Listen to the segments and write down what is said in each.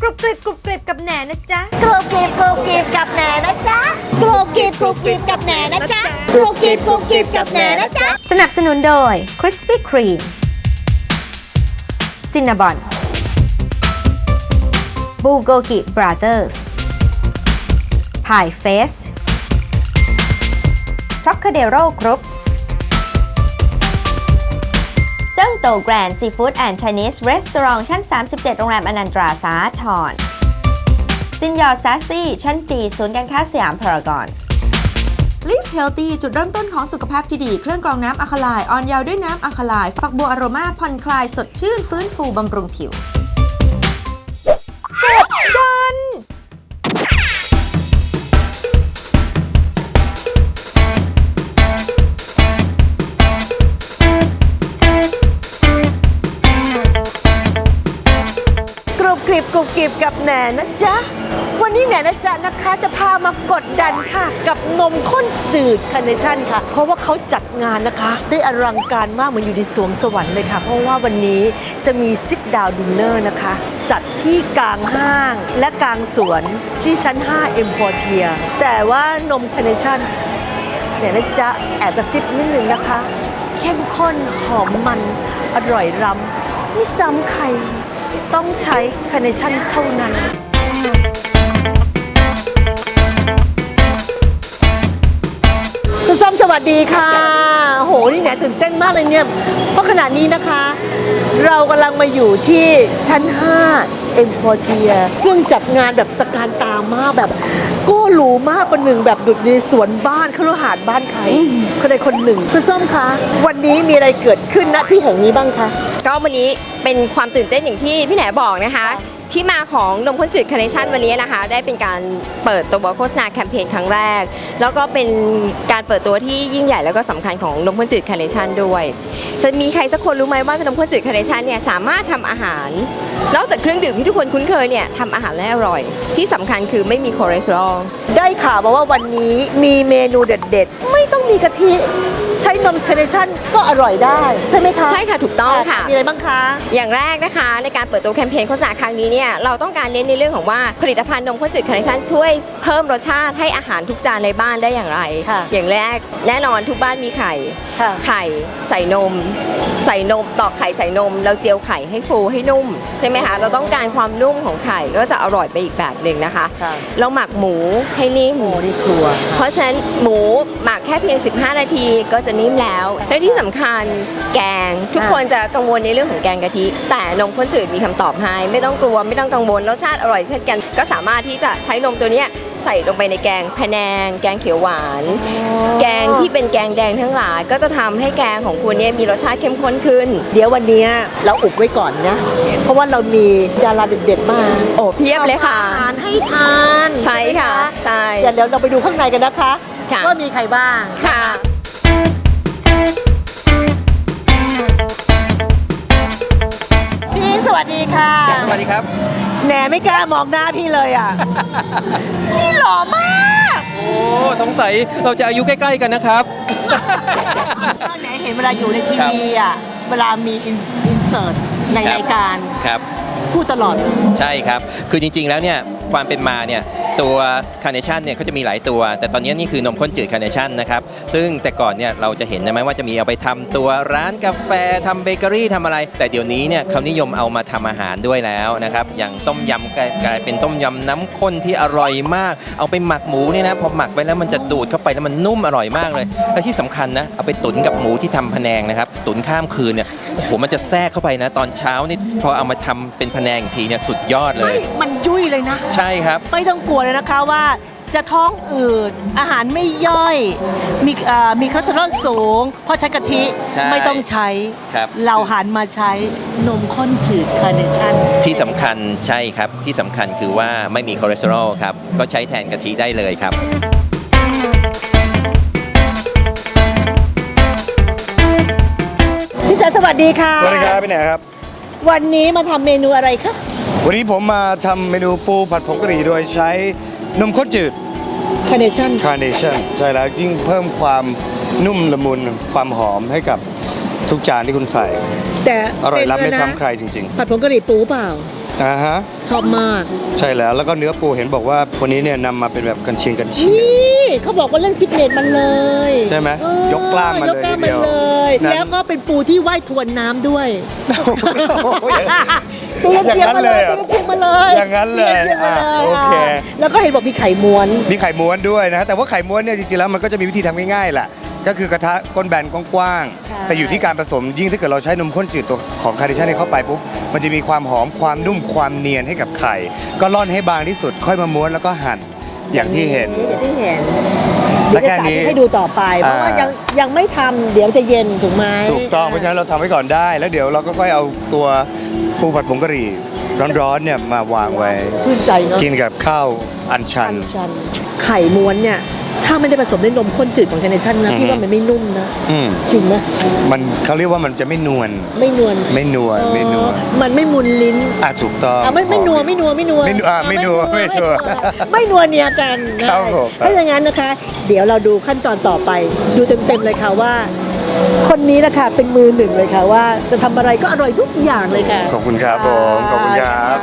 กรุบกริบกรุบกริบกับแหนนะจ๊ะ กรูกรีบกรูกรีบกับแหนนะจ๊ะกรูกรีบกรูกรีบกับแหนนะจ๊ะกรูกรีบกรูกรีบกับแหนนะจ๊ะสนับสนุนโดย Krispy Kreme Cinnabon Bulgogi Brothers Pie Face Trocadero Group เจิ้ งโตแกรนด์ซีฟู้ดแอนด์ไชนีสรีสตอรองชั้น 37 โรงแรมอนันตราสาทรซินยอร์ซาซี่ ชั้นจีศูนย์การค้าสยามพารากอน ลิฟเฮลตี้จุดเริ่มต้นของสุขภาพที่ดี เครื่องกรองน้ำอะคาไลออนเยาวด้วยน้ำอะคาไลน์ฝักบัวอโรมาผ่อนคลายสดชื่นฟื้นฟูบำรุงผิว กิบกรุบกริบกับแหนนะจ๊ะ วันนี้แหนนะจ๊ะนะคะจะพามากดดันค่ะ กับนมข้นจืดคาร์เนชั่นค่ะ เพราะว่าเขาจัดงานนะคะ ได้อลังการมากเหมือนอยู่ในสวงสวรรค์เลยค่ะ เพราะว่าวันนี้จะมีซิ t ดาวดินเนอร์นะคะ จัดที่กลางห้างและกลางสวนที่ชั้น5 e m p o r t i a แต่ว่านมคาร์เนชั่นเนี่ยนะจ๊ะแอบกระซิบนิดนึงนะคะ เข้มข้นหอมมันอร่อยรำไม่ซ้ำใคร ต้องใช้คาร์เนชั่นเท่านั้น คุณส้มสวัสดีค่ะ โห นี่แหนตื่นเต้นมากเลยเนี่ย เพราะขณะนี้นะคะ เรากำลังมาอยู่ที่ชั้น5 e m p o r t i a ซึ่งจัดงานแบบตะการตามากแบบโก้หรูมากประหนึ่งแบบดุดในสวนบ้านคฤหาสน์บ้านใครคนใดคนหนึ่ง คุณส้มคะ วันนี้มีอะไรเกิดขึ้นณที่แห่งนี้บ้างคะ ก็วันนี้เป็นความตื่นเต้นอย่างที่พี่แหนบอกนะคะ ที่มาของนมข้นจืดคาร์เนชั่นวันนี้นะคะ ได้เป็นการเปิดตัวโฆษณาแคมเปญครั้งแรก แล้วก็เป็นการเปิดตัวที่ยิ่งใหญ่แล้วก็สำคัญของนมข้นจืดคาร์เนชั่นด้วย จะมีใครสักคนรู้ไหมว่านมข้นจืดคาร์เนชั่นเนี่ยสามารถทำอาหารนอกจากเครื่องดื่มที่ทุกคนคุ้นเคยเนี่ยทำอาหารได้อร่อย ที่สำคัญคือไม่มีคอเลสเตอรอลได้ข่าวมาว่าวันนี้มีเมนูเด็ด ๆ ไม่ต้องมีกะทิใช้นมคาร์เนชั่นก็อร่อยได้ใช่ไหมคะใช่ค่ะถูกต้องค่ะมีอะไรบ้างคะอย่างแรกนะคะ ในการเปิดตัวแคมเปญโฆษณาครั้งนี้เนี่ยเราต้องการเน้นในเรื่องของว่าผลิตภัณฑ์นมข้นจืดคาร์เนชั่นช่วยเพิ่มรสชาติให้อาหารทุกจานในบ้านได้อย่างไร ค่ะอย่างแรกแน่นอนทุกบ้านมีไข่ ค่ะ ไข่ใส่นม ใส่นมตอกไข่ใส่นม เราเจียวไข่ให้ฟูให้นุ่ม ใช่ไหมคะ เราต้องการความนุ่มของไข่ก็จะอร่อยไปอีกแบบหนึ่งนะคะ ค่ะ เราหมักหมูให้นิ่ม โอ้นี่ชัวร์ เพราะฉะนั้นหมูหมักแค่เพียง 15 นาทีก็จะนิ่มแล้ว และที่สำคัญแกง ทุกคนจะกังวลในเรื่องของแกงกะทิ แต่นมข้นจืดมีคำตอบให้ ไม่ต้องกลัวไม่ต้องกังวลรสชาติอร่อยเช่นกัน ก็สามารถที่จะใช้นมตัวเนี้ยใส่ลงไปในแกงพะแนง แกงเขียวหวาน แกงที่เป็นแกงแดงทั้งหลาย ก็จะทำให้แกงของคุณเนี่ยมีรสชาติเข้มข้นขึ้น เดี๋ยววันนี้เราอุบไว้ก่อนนะเพราะว่าเรามีดาราเด็ดๆมาโอ้เพียบเลยค่ะทำอาหารให้ทาน ใช่ค่ะไหมใช่เดี๋ยวเดี๋ยวเราไปดูข้างในกันนะคะค่ะว่ามีใครบ้างค่ะ วัสดีค่ะ สวัสดีครับ แหนไม่กล้ามองหน้าพี่เลยอะ นี่หล่อมากโอ้สงสัยเราจะอายุใกล้ ๆ กันนะครับแหนเห็นเวลาอยู่ในทีครับวีอะ เวลามีอินเสิร์ตในครับรายการครับ พูดตลอดเลยใช่ครับ คือจริง ๆ แล้วเนี่ย ความเป็นมาเนี่ยตัวคาร์เนชั่นเนี่ยเขาจะมีหลายตัว แต่ตอนนี้นี่คือนมข้นจืดคาร์เนชั่นนะครับซึ่งแต่ก่อนเนี่ยเราจะเห็นนะไหมว่าจะมีเอาไปทำตัวร้านกาแฟทำเบเกอรี่ทำอะไร แต่เดี๋ยวนี้เนี่ยเขานิยมเอามาทำอาหารด้วยแล้วนะครับอย่างต้มยำกลายเป็นต้มยำน้ำข้นที่อร่อยมาก เอาไปหมักหมูเนี่ยนะพอหมักไปแล้วมันจะดูดเข้าไปแล้วมันนุ่มอร่อยมากเลยและที่สำคัญนะเอาไปตุ๋นกับหมูที่ทำพะแนงนะครับตุ๋นข้ามคืนเนี่ยโอ้โหมันจะแทรกเข้าไปนะ ตอนเช้านี่พอเอามาทำเป็นพะแนงทีเนี่ยสุดยอดเลยม ยุ่ยเลยนะ ใช่ครับ ไม่ต้องกลัวเลยนะคะว่า จะท้องอืดอาหารไม่ย่อย มีเอ่อมีคอเลสเตอรอลสูง เพราะใช้กะทิใช่ไม่ต้องใช้ ครับ เราหันมาใช้นมข้นจืดคาร์เนชั่น ที่สำคัญใช่ครับ ที่สำคัญคือว่าไม่มีคอเลสเตอรอลครับ ก็ใช้แทนกะทิได้เลยครับ พี่แจ๊สวัสดีค่ะ สวัสดีครับพี่แหนครับ วันนี้มาทำเมนูอะไรคะ วันนี้ผมมาทำเมนูปูผัดผงกะหรี่โดยใช้นมข้นจืดคาร์เนชั่นคาร์เนชั่นใช่แล้วยิ่งเพิ่มความนุ่มละมุนความหอมให้กับทุกจานที่คุณใส่ แต่อร่อยล้ำไม่เป็นซ้ำใครจริงผัดผงกะหรี่ปูเปล่าๆ อ่าฮะ ชอบมาก ใช่แล้วแล้วก็เนื้อปูเห็นบอกว่าคนนี้เนี่ยนำมาเป็นแบบกันเชียงกันเชียง นี่เขาบอกว่าเล่นฟิตเนสมันเลยใช่ไหมเออยกกล้ามมาเลยกกล้ามทีเดียวเลยนั้น แล้วก็เป็นปูที่ว่ายทวนน้ำด้วยโอ้ย ตีกันเชียงมาเลยอย่างนั้นเลยเหรอตีกันเชียงมาเลยอย่างนั้นเลยตีกัชีงมาเลยอะโอเคแล้วก็เห็นบอกมีไข่ม้วน มีไข่ม้วนด้วยนะแต่ว่าไข่ม้วนเนี่ยจริงๆแล้วมันก็จะมีวิธีทำง่ายๆแหละ ก็คือกระทะก้นแบนกว้างใช่ ๆแต่อยู่ที่การผสมยิ่งถ้าเกิดเราใช้นมข้นจืดตัวของคาร์ดิชันเข้าไปปุ๊บมันจะมีความหอมความนุ่มความเนียนให้กับไข่ ก็ร่อนให้บางที่สุดค่อยมาม้วนแล้วก็หั่นอย่างที่เห็น อย่างที่เห็นและแค่นี้เดี๋ยวจะสาธิตให้ดูต่อไป เพราะว่าอ่ายั ยังยังไม่ทำเดี๋ยวจะเย็นถูกไหมถูกต้องเพราะฉะนั้นเราทำไว้ก่อนได้ แล้วเดี๋ยวเราก็ค่อยเอาตัวปูผัดผงกะหรี่ร้อนๆเนี่ยมาวางไว้ ชื่นใจเนาะกินกับข้าวอันชันอัน ชันไข่ม้วนเนี่ย ถ้าไม่ได้ผสมด้วยนมข้นจืดของเจเนชั่นนะอือฮึพี่ว่ามันไม่นุ่มนะอืมจริงไหมมันเขาเรียกว่ามันจะไม่นวลไม่นวลไม่นวลไม่นวลเออมันไม่มุนลิ้นอะถูกต้องอะไม่ไม่นัวไม่นัวไม่นัวไม่นัวอะไม่นัวไม่นัวไม่นัวเนียกันนะครับผมถ้าอย่างนั้นนะคะ เดี๋ยวเราดูขั้นตอนต่อไป ดูเต็มๆเลยค่ะว่าคนนี้นะคะเป็นมือหนึ่งเลยค่ะว่าจะทำอะไรก็อร่อยทุกอย่างเลยค่ะ ขอบคุณครับผม ขอบคุณครับ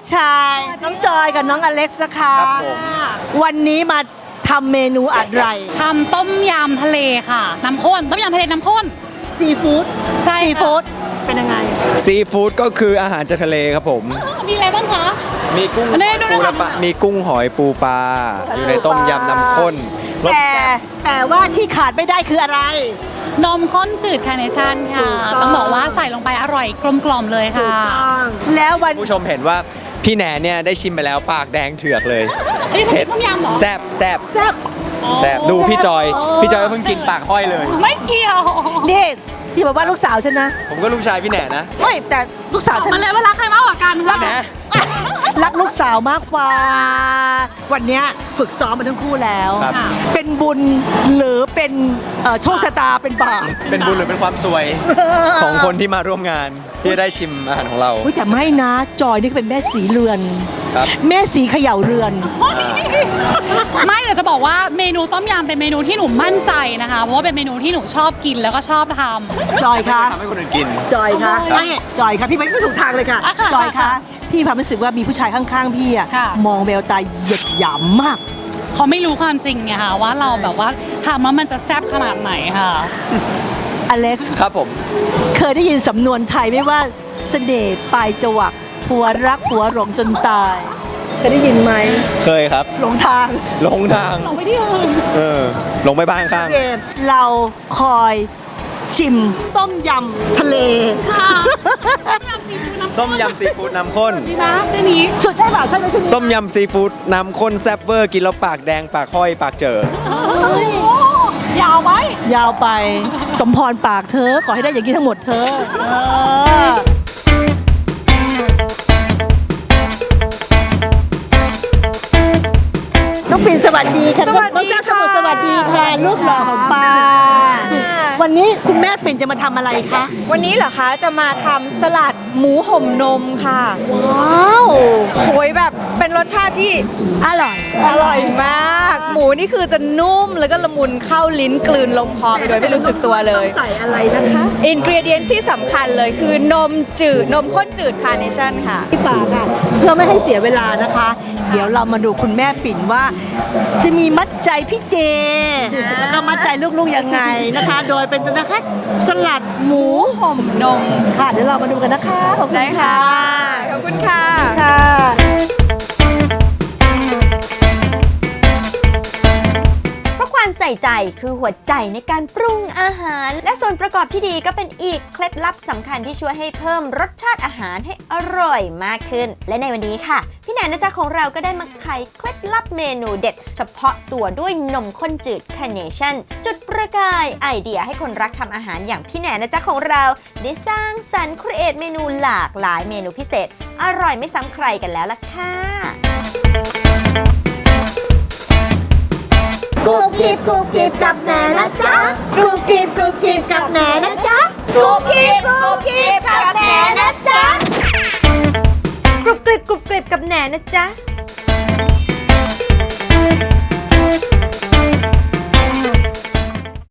กสาวและลูกชาย น้องจอยกับน้องอเล็กซ์นะคะ ครับผม วันนี้มาทำเมนูอะไรทำต้มยำทะเลค่ะ น้ำข้น ต้มยำทะเลน้ำข้น ซีฟู้ดใช่ซีค่ะฟู้ดเป็นยังไง ซีฟู้ดก็คืออาหารจากทะเลครับผม มีอะไรบ้างคะ มีกุ้งอันนี้ดูนะปูและปลาคะมีกุ้งหอยปูปลาอยู่ในต้มยำน้ำข้นรสแต่แต่ว่าที่ขาดไม่ได้คืออะไร นมข้นจืดคาร์เนชั่นค่ะ ถูกต้อง ต้องบอกว่าใส่ลงไปอร่อยกลมกล่อมๆเลยค่ะแล้ววัน ผู้ชมเห็นว่า พี่แหนเนี่ยได้ชิมไปแล้วปากแดงเถือกเลยอันนี้เผ็ดต้มยำเหรอแซบแซบแซ่บแซบดูพี่จอย พี่จอยก็เพิ่งกินปากห้อยเลย ไม่เกี่ยวนี่ที่บอกว่าลูกสาวฉันนะ ผมก็ลูกชายพี่แหนนะ ไม่แต่ลูกสาวฉันมันเลยว่ารักใครมากกว่ากันรักค่ะ รักลูกสาวมากกว่า วันเนี้ยฝึกซ้อมมาทั้งคู่แล้ว ครับ เป็นบุญหรือเป็นเอ่อโชคชะตาเป็นบาป เป็นบุญหรือเป็นความสวยของคนที่มาร่วมงานที่จะได้ชิมอาหารของเราอุ๊ยแต่ไม่นะ จอยนี่ก็เป็นแม่สีเรือน ครับ แม่สีเขย่าเรือน ไม่เดี๋ยวจะบอกว่าเมนูต้มยำเป็นเมนูที่หนูมั่นใจนะคะ เพราะว่าเป็นเมนูที่หนูชอบกินแล้วก็ชอบทำ จอยคะ ทำให้คนอื่นกิน จอยคะครับ ไม่จอยคะพี่ไม่ถูกทางเลยค่ะ อะค่ะจอยคะค่ะ พี่ความรู้สึกว่ามีผู้ชายข้างๆพี่อะค่ะ มองแววตาเหยียดหยามมาก เขาไม่รู้ความจริงไงค่ะว่าเราแบบว่าทำแล้วมันจะแซ่บขนาดไหนค่ะ อเล็กซ์ครับผม เคยได้ยินสำนวนไทยไหม่ว่าเสน่ห์ปลายจวักผัวรักผัวหลงจนตายเคยได้ยินไหมเคยครับ หลงทางลงทางเราไม่ได้อื่น เออ ลงไปบ้านข้างเกมเราคอยชิมต้มยำทะเล ค่ะ ต้มยำซีฟู้ดน้ำต้มยำซีฟู้ดน้ำข้น ดีนะเจนี้ช่วยใช่ป่ะใช่ไหมใช่ไหมต้มยำซีฟู้ดน้ำข้นแซ่บเวอร์กินแล้วปากแดงปากห้อยปากเจอ ยาวไหมยาวไปสมพรปากเธอขอให้ได้อย่างนี้ทั้งหมดเธอเออน้องปิ่นสวัสดีค่ะสวัสดีน้องจ้าสค่ะมุทรสวัสดีค่ะลูกหล่อของป้า วันนี้คุณแม่ปิ่นจะมาทำอะไรคะ วันนี้เหรอคะจะมาทำสลัดหมูห่มนมค่ะว้าวโอยแบบเป็นรสชาติที่อร่อย อร่อยมาก หมูนี่คือจะนุ่มแล้วก็ละมุนเข้าลิ้นกลืนลงคอไปโดยไม่รู้สึกตัวเลยใส่อะไรนะคะอินกรีเดียนที่สำคัญเลยคือนมจืดนมข้นจืดคาร์เนชั่นค่ะ พี่ป่าค่ะ เพื่อไม่ให้เสียเวลานะคะ เดี๋ยวเรามาดูคุณแม่ปิ่นว่า จะมีมัดใจพี่เจแล้วก็มัดใจลูกๆยังไงนะคะ โดยเป็นนะคะสลัดหมูห่มนมค่ะเดี๋ยวเรามาดูกันนะคะขอบคุณได้ค่ะขอบคุณค่ะ ส่ใจคือหัวใจในการปรุงอาหาร และส่วนประกอบที่ดีก็เป็นอีกเคล็ดลับสำคัญที่ช่วยให้เพิ่มรสชาติอาหารให้อร่อยมากขึ้น และในวันนี้ค่ะ พี่แหนนะจ๊ะของเราก็ได้มาไขเคล็ดลับเมนูเด็ด เฉพาะตัวด้วยนมข้นจืดคาเนชั่นจุดประกายไอเดียให้คนรักทำอาหารอย่างพี่แหนนะจ๊ะของเรา ได้สร้างสรรค์ครีเอทเมนูหลากหลายเมนูพิเศษ อร่อยไม่ซ้ำใครกันแล้วล่ะค่ะ บกรุบกริบกับแหนนะจ๊ะกรุบกริบกรุบกริบกับแหนนะจ๊ะกรุบกริบกรุบกริบกับแหนนะจ๊ะกรุบกริบกรุบกริบกับแหนนะจ๊ะ